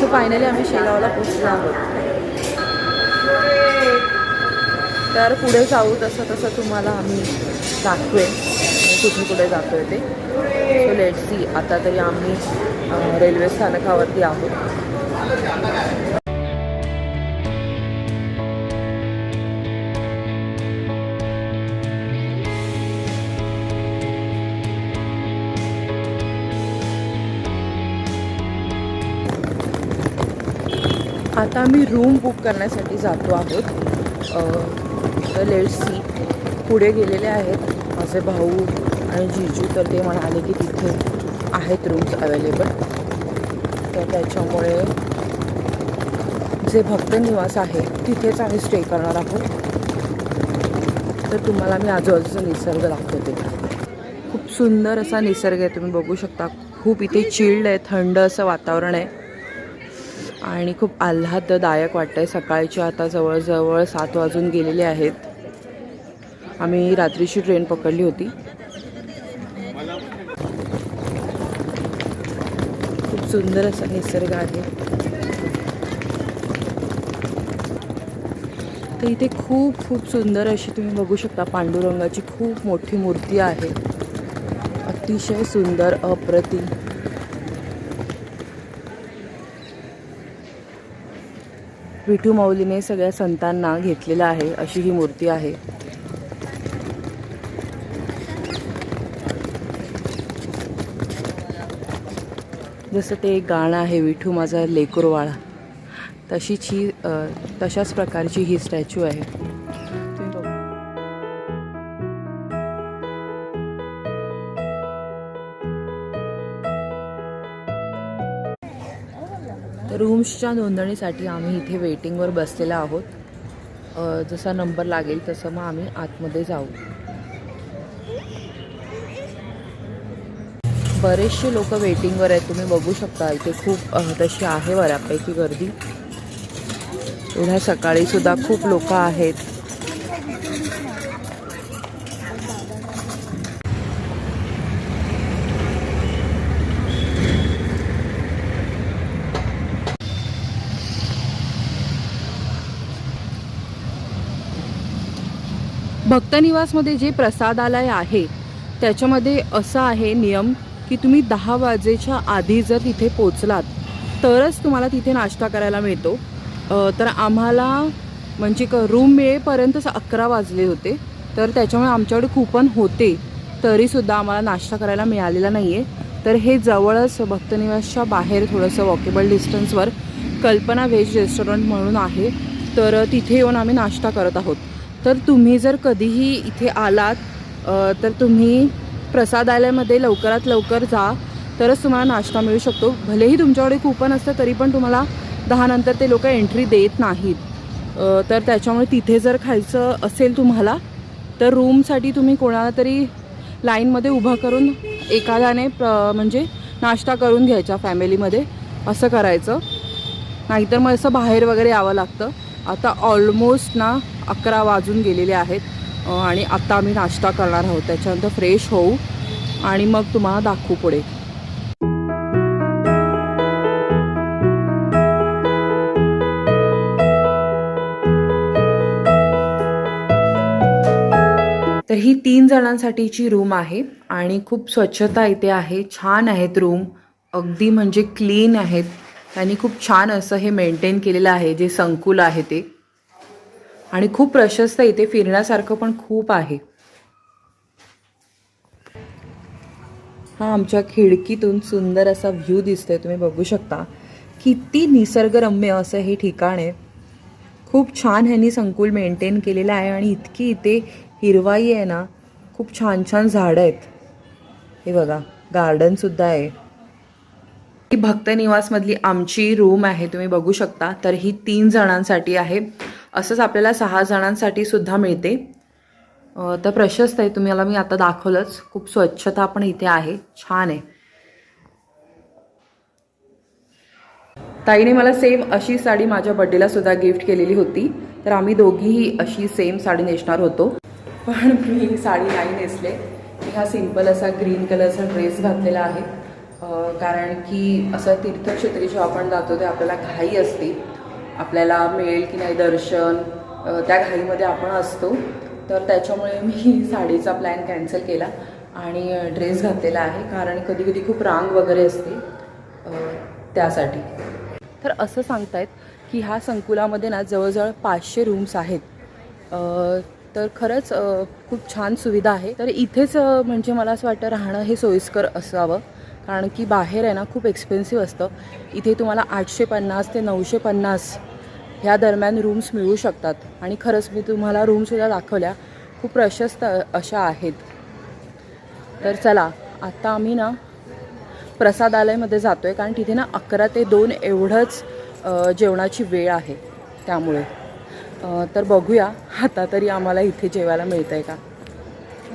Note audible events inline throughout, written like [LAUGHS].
So finally आम्ही शेगावला पोचलो आहोत. तर पुढे जाऊ तसं तसं तुम्हाला आम्ही दाखवे कुठे कुठे जातो आहे ते. सो लेट सी आता तरी आम्ही रेल्वे स्थानकावरती आहोत. आता आम्ही रूम बुक करण्यासाठी जातो आहोत. तर लेट सी पुढे गेलेले आहेत. माझे भाऊ आणि जीजू तर ते म्हणाले की तिथे आहेत रूम्स अवेलेबल तर त्याच्यामुळे जे भक्त निवास आहे तिथेच आम्ही स्टे करणार आहोत. तर तुम्हाला मी आजूबाजूचा निसर्ग दाखवते. खूप सुंदर असा निसर्ग आहे तुम्ही बघू शकता. खूप इथे चिल्ड आहे थंड असं वातावरण आहे. आणि खूप आल्हाददायक वाटतंय. सकाळची आता जवळजवळ सात वाजून गेलेले आहेत. आम्ही रात्रीची ट्रेन पकडली होती. खूप सुंदर असा निसर्ग आहे. तर इथे खूप खूप सुंदर अशी तुम्ही बघू शकता पांडुरंगाची खूप मोठी मूर्ती आहे. अतिशय सुंदर अप्रतिम. विठू माऊलीने सगळ्या संतांना घेतलेलं आहे अशी ही मूर्ती आहे. जसं ते एक गाणं आहे विठू माझा लेकुरवाळा. तशीच ही तशाच प्रकारची ही स्टॅच्यू आहे. तर रूम्सच्या नोंदणीसाठी आम्ही इथे वेटिंगवर बसलेलो आहोत. जसा नंबर लागेल तसं मग आम्ही आतमध्ये जाऊ. बरेचसे लोक वेटिंगवर आहेत. तुम्ही बघू शकता इथे खूप तशी आहे बऱ्यापैकी गर्दी. एवढ्या सकाळीसुद्धा खूप लोक आहेत. भक्तनिवासमध्ये जे प्रसादालय आहे त्याच्यामध्ये असं आहे नियम की तुम्ही दहा वाजेच्या आधी जर तिथे पोचलात तरच तुम्हाला तिथे नाश्ता करायला मिळतो. तर आम्हाला म्हणजे क रूम मिळेपर्यंतच अकरा वाजले होते. तर त्याच्यामुळे आमच्याकडे कुपन होते तरीसुद्धा आम्हाला नाश्ता करायला मिळालेला नाही आहे तर हे जवळच भक्तनिवासच्या बाहेर थोडंसं वॉकेबल डिस्टन्सवर कल्पना व्हेज रेस्टॉरंट म्हणून आहे. तर तिथे येऊन आम्ही नाश्ता करत आहोत. तर तुम्ही जर कधीही इथे आलात तर तुम्ही प्रसादालयामध्ये लवकरात लवकर जा. तरच तुम्हाला नाश्ता मिळू शकतो. भलेही तुमच्याकडे कुपन असतं तरी पण तुम्हाला दहानंतर ते लोक एंट्री देत नाहीत. तर त्याच्यामुळे तिथे जर खायचं असेल तुम्हाला तर रूमसाठी तुम्ही कोणाला तरी लाईनमध्ये उभं करून एखाद्याने प्र म्हणजे नाश्ता करून घ्यायचा फॅमिलीमध्ये असं करायचं. नाहीतर मग असं बाहेर वगैरे यावं लागतं. आता ऑलमोस्ट ना अकरा वाजून गेलेले आहेत. आणि आता आम्ही नाश्ता करणार आहोत. त्याच्यानंतर फ्रेश होऊ आणि मग तुम्हाला दाखवू पुढे. तर ही तीन जणांसाठीची रूम आहे आणि खूप स्वच्छता इथे आहे. छान आहेत रूम अगदी म्हणजे क्लीन आहेत. त्यांनी खूप छान असं हे मेंटेन केलेलं आहे जे संकुल आहे ते. आणि खूप प्रशस्त इथे फिरण्यासारखं पण खूप आहे. हा आमच्या खिडकीतून सुंदर असा व्ह्यू दिसतोय तुम्ही बघू शकता. किती निसर्गरम्य असं हे ठिकाण आहे. खूप छान ह्यांनी संकुल मेंटेन केलेलं आहे आणि इतकी इथे हिरवाई आहे ना खूप छान छान झाडं आहेत. हे बघा गार्डनसुद्धा आहे. ही भक्तनिवासमधली आमची रूम आहे तुम्ही बघू शकता. तर ही तीन जणांसाठी आहे. असंच आपल्याला सहा जणांसाठी सुद्धा मिळते. तर प्रशस्त आहे तुम्हाला मी आता दाखवलंच. खूप स्वच्छता पण इथे आहे. छान आहे. ताईने मला सेम अशी साडी माझ्या बड्डेला सुद्धा गिफ्ट केलेली होती. तर आम्ही दोघीही अशी सेम साडी नेसणार होतो. पण मी साडी नाही नेसले. मी हा सिंपल असा ग्रीन कलरचा ड्रेस घातलेला आहे. कारण की असं तीर्थक्षेत्री जेव्हा आपण जातो ते आपल्याला घाई असते आपल्याला मिळेल की नाही दर्शन त्या घाईमध्ये आपण असतो. तर त्याच्यामुळे मी साडीचा प्लॅन कॅन्सल केला आणि ड्रेस घातलेला आहे. कारण कधी कधी खूप रांग वगैरे असते त्यासाठी. तर असं सांगतायत की ह्या संकुलामध्ये ना जवळजवळ पाचशे रूम्स आहेत. तर खरंच खूप छान सुविधा आहे. तर इथेच म्हणजे मला असं वाटतं राहणं हे सोयीस्कर असावं. कारण की बाहेर आहे ना खूप एक्सपेन्सिव्ह असतं. इथे तुम्हाला आठशे पन्नास ते नऊशे पन्नास ह्या दरम्यान रूम्स मिळू शकतात. आणि खरंच मी तुम्हाला रूमसुद्धा दाखवल्या. खूप प्रशस्त अशा आहेत. तर चला आत्ता आम्ही ना प्रसादालयमध्ये जातो आहे कारण तिथे ना अकरा ते दोन एवढंच जेवणाची वेळ आहे. त्यामुळे तर बघूया. आता तरी आम्हाला इथे जेवायला मिळतं आहे का?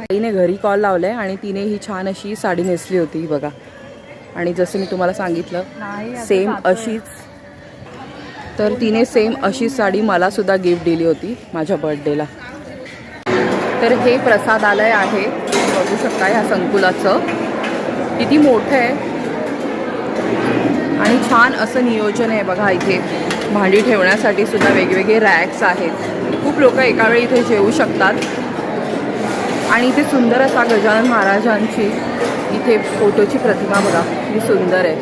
आईने घरी कॉल लावला आहे आणि तिने ही छान अशी साडी नेसली होती ही बघा. आणि जसं मी तुम्हाला सांगितलं सेम अशीच तर तिने सेम अशीच साडी मला सुद्धा गिफ्ट दिली होती माझ्या बर्थडेला तर हे प्रसादालय आहे. बघू शकता ह्या संकुलाचं. किती मोठं आहे. आणि छान असं नियोजन आहे बघा इथे. भांडी ठेवण्यासाठी सुद्धा वेगवेगळे रॅक्स आहेत. खूप लोक एका वेळी इथे जेवू शकतात. आणि इथे सुंदर असा गजानन महाराजांची इथे फोटोची प्रतिमा बघा ही सुंदर आहे.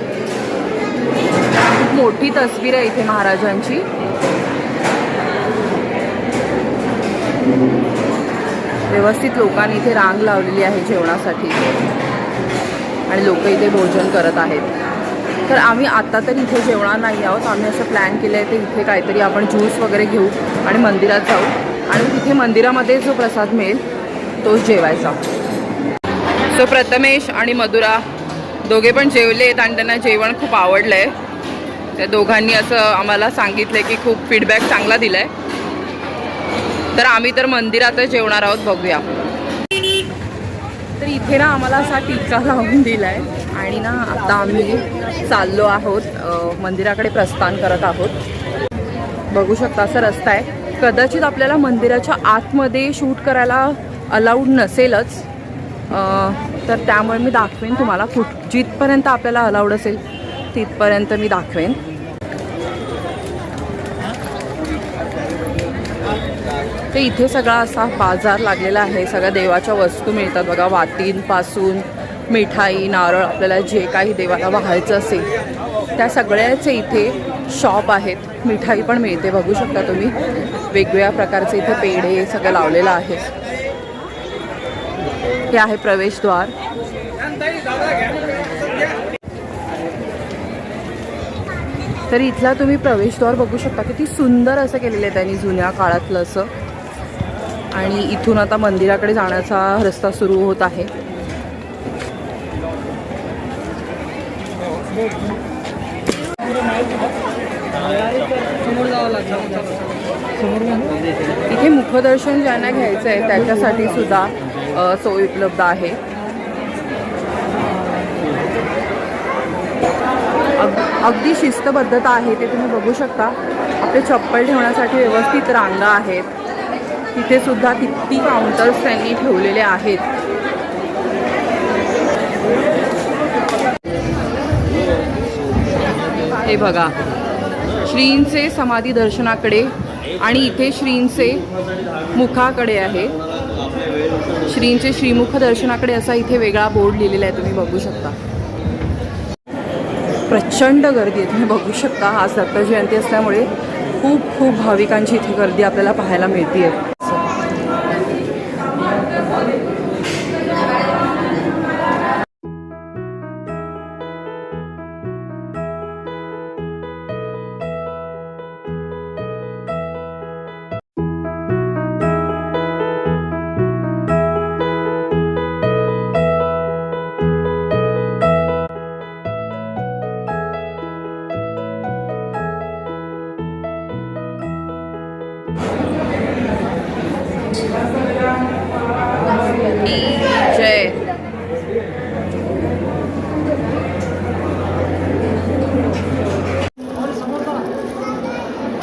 खूप मोठी तस्वीर आहे इथे महाराजांची. व्यवस्थित लोकांनी इथे रांग लावलेली आहे जेवणासाठी. आणि लोक इथे भोजन करत आहेत. तर आम्ही आत्ता तर इथे जेवणार नाही आहोत. आम्ही असं प्लॅन केलं आहे ते इथे काहीतरी आपण ज्यूस वगैरे घेऊ आणि मंदिरात जाऊ. आणि तिथे मंदिरामध्ये जो प्रसाद मिळेल तोच जेवायचा. सो प्रथमेश आणि मधुरा दोघे पण जेवले आहेत आणि त्यांना जेवण खूप आवडलं आहे त्या दोघांनी असं आम्हाला सांगितलं की खूप फीडबॅक चांगला दिला आहे तर आम्ही तर मंदिरातच जेवणार आहोत बघूया. तर इथे ना आम्हाला असा टिक्का लावून दिला आहे आणि ना आता आम्ही चाललो आहोत मंदिराकडे प्रस्थान करत आहोत. बघू शकता असा रस्ता आहे. कदाचित आपल्याला मंदिराच्या आतमध्ये शूट करायला अलाउड नसेलच. तर त्यामुळे मी दाखवेन तुम्हाला कुठ जिथपर्यंत आपल्याला अलाउड असेल तिथपर्यंत मी दाखवेन. ते इथे सगळा असा बाजार लागलेला आहे. सगळ्या देवाच्या वस्तू मिळतात बघा. वातींपासून मिठाई नारळ आपल्याला जे काही देवाला वाहायचं असेल त्या सगळ्याचे इथे शॉप आहेत. मिठाई पण मिळते. बघू शकता तुम्ही. वेगवेगळ्या प्रकारचे इथे पेढे सगळं लावलेलं आहे. हे आहे प्रवेशद्वार. तर इथला तुम्ही प्रवेशद्वार बघू शकता. किती सुंदर असं केलेलं आहे त्यांनी जुन्या काळातलं असं. आणि इथून आता मंदिराकडे जाण्याचा रस्ता सुरू होत आहे. इथे मुखदर्शन ज्यांना घ्यायचं आहे त्याच्यासाठी सुद्धा सोय उपलब्ध आहे. अग अगदी शिस्तबद्धता आहे ते तुम्ही बघू शकता. आपले चप्पल ठेवण्यासाठी व्यवस्थित रांगा आहेत. तिथे सुद्धा किती काउंटर्स त्यांनी ठेवलेले आहेत. हे बघा. श्रींचे समाधी दर्शनाकडे आणि इथे श्रींचे मुखाकडे आहे. श्रींचे श्रीमुख दर्शनाकडे असा इथे वेगळा बोर्ड लिहिलेला आहे तुम्ही बघू शकता. प्रचंड गर्दी आहे तुम्ही बघू शकता. आज दत्त जयंती असल्यामुळे खूप खूप भाविकांची इथे गर्दी आपल्याला पाहायला मिळते आहे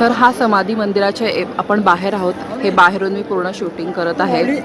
तर हा समाधी मंदिराच्या आपण बाहेर आहोत. हे बाहेरून मी पूर्ण शूटिंग करत आहे.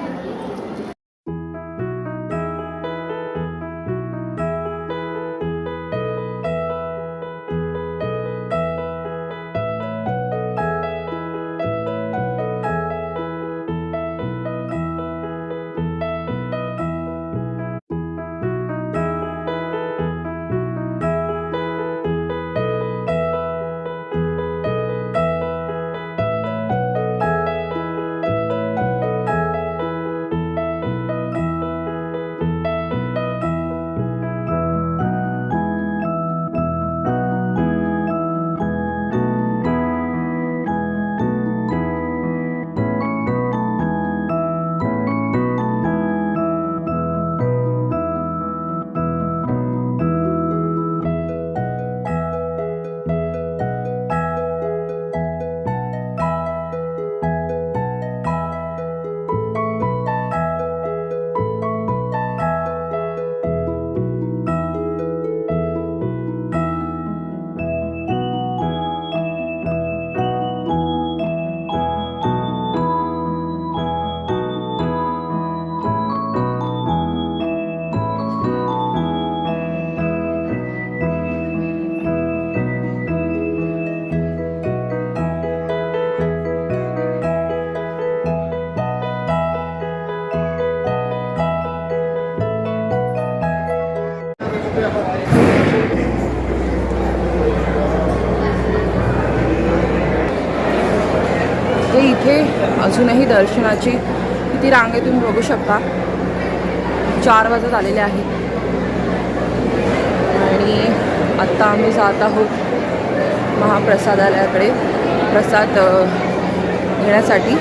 अजूनही दर्शनाची किती रांग आहे तुम्ही बघू शकता. चार वाजत आलेले आहेत आणि आत्ता आम्ही जात आहोत महाप्रसादालयाकडे. प्रसाद घेण्यासाठी.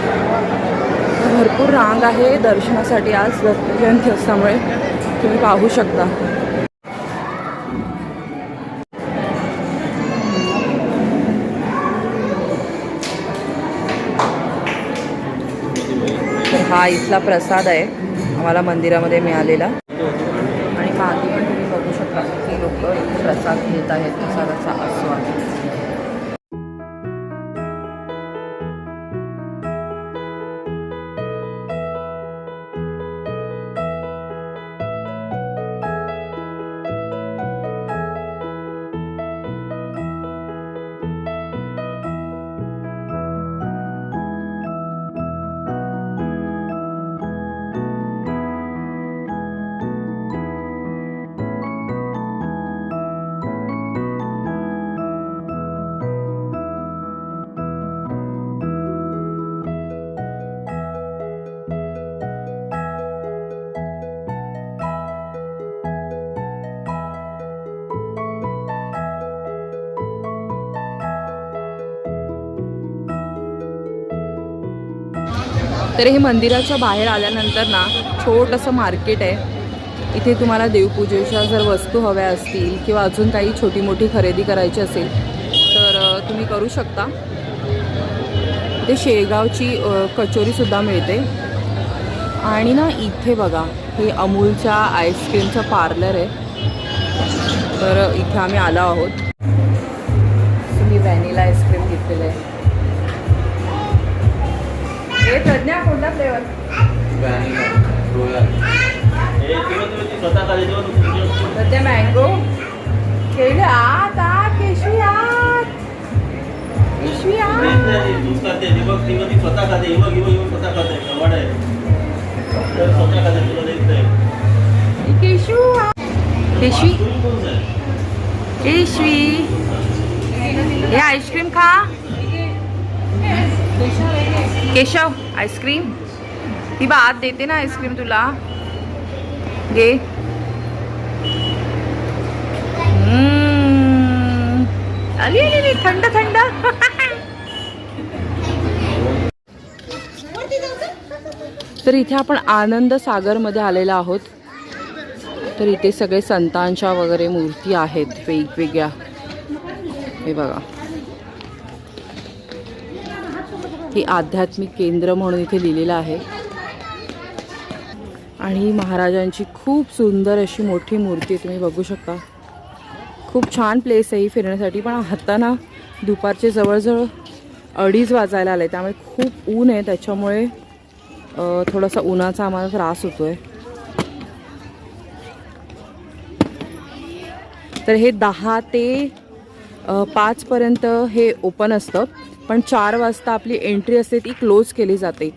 भरपूर रांग आहे दर्शनासाठी आज. दत्त जयंती असल्यामुळे तुम्ही पाहू शकता. हा इथला प्रसाद आहे. आम्हाला मंदिरामध्ये मिळालेला. आणि मागे पण तुम्ही बघू शकता की लोक प्रसाद घेत आहेत प्रसादाचा तर हे मंदिराच्या बाहेर आल्यानंतर ना छोटंसं मार्केट आहे. इथे तुम्हाला देवपूजेच्या जर वस्तू हव्या असतील किंवा अजून काही छोटी मोठी खरेदी करायची असेल तर तुम्ही करू शकता. इथे शेगावची कचोरीसुद्धा मिळते. आणि ना इथे बघा हे अमूलच्या आईस्क्रीमचं पार्लर आहे. तर इथे आम्ही आलो आहोत. तुम्ही व्हॅनिला आईस्क्रीम घेतलेलं आहे. हे प्रज्ञा कोणता फ्लेवर प्रज्ञा मँगो केले आत आत केशवी आत. केशवी आत. केशू केशवी हे आईस्क्रीम खा. Keshav ice cream. ती बा आत देते ना आईस्क्रीम तुला. घे. हम्म. आली आली थंड थंड. तर इथे आपण आनंद सागरमध्ये आलेलो आहोत. तर इथे सगळे संतांच्या वगैरे मूर्ती आहेत वेगवेगळ्या. हे बघा. हे आध्यात्मिक केंद्र म्हणून इथे लिहिलेलं आहे. आणि महाराजांची खूप सुंदर अशी मोठी मूर्ती तुम्ही बघू शकता. खूप छान प्लेस आहे ही फिरण्यासाठी पण हाताना दुपारचे जवळजवळ अडीच वाजायला आले त्यामुळे खूप ऊन आहे त्याच्यामुळे थोडासा उन्हाचा आम्हाला त्रास होतो आहे तर हे दहा ते पाचपर्यंत हे ओपन असतं. पण चार वाजता आपली एंट्री असते ती क्लोज केली जाते.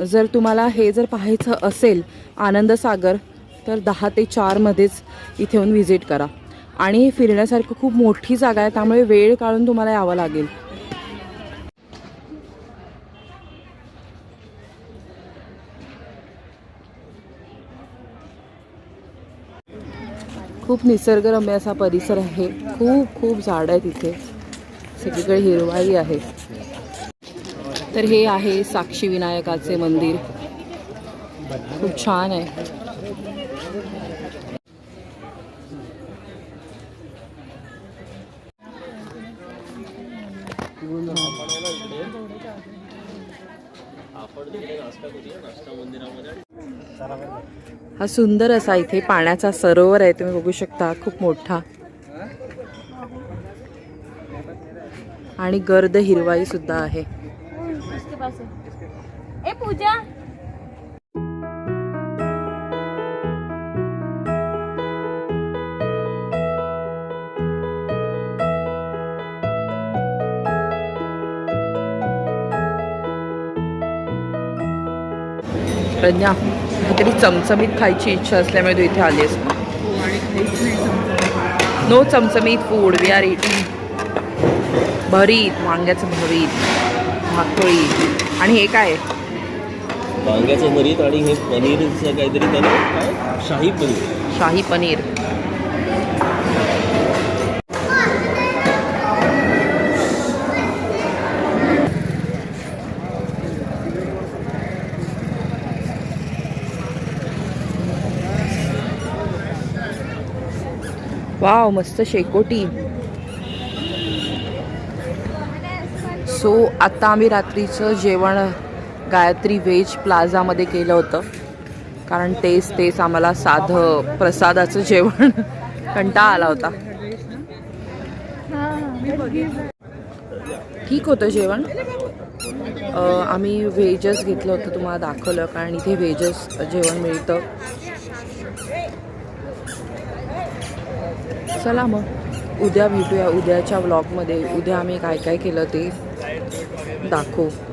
जर तुम्हाला हे जर पाहायचं असेल आनंदसागर तर दहा ते चारमध्येच इथे येऊन व्हिजिट करा. आणि हे फिरण्यासारखं खूप मोठी जागा आहे त्यामुळे वेळ काढून तुम्हाला यावं लागेल. खूप निसर्गरम्य असा परिसर आहे. खूप खूप झाडं आहेत तिथे सगळीकडे हिरवाई आहे. तर हे आहे साक्षी विनायकाचे मंदिर. खूप छान आहे. हा सुंदर असा इथे पाण्याचा सरोवर आहे तुम्ही बघू शकता खूप मोठा. आणि गर्द हिरवाई सुद्धा आहे. ए पूजा. प्रज्ञा काहीतरी चमचमीत खायची इच्छा असल्यामुळे तू इथे आली आहेस नो चमचमीत. फूड वी आर इटिंग भरीत वांग्याचं भरीत भाकळी आणि हे काय? वांग्याचं भरीत आणि हे पनीरचं काहीतरी त्याला शाही पनीर. शाही पनीर. वाव मस्त शेकोटी. सो आत्ता आम्ही रात्रीचं जेवण गायत्री व्हेज प्लाझामध्ये केलं होतं. कारण तेच तेच आम्हाला साधं प्रसादाचं जेवण [LAUGHS] कंटाळा आला होता. ठीक होतं जेवण. आम्ही व्हेजच घेतलं होतं तुम्हाला दाखवलं कारण इथे व्हेजच जेवण मिळतं. चला मग उद्या भेटूया उद्याच्या व्लॉगमध्ये उद्या आम्ही काय काय केलं ते? दाखव.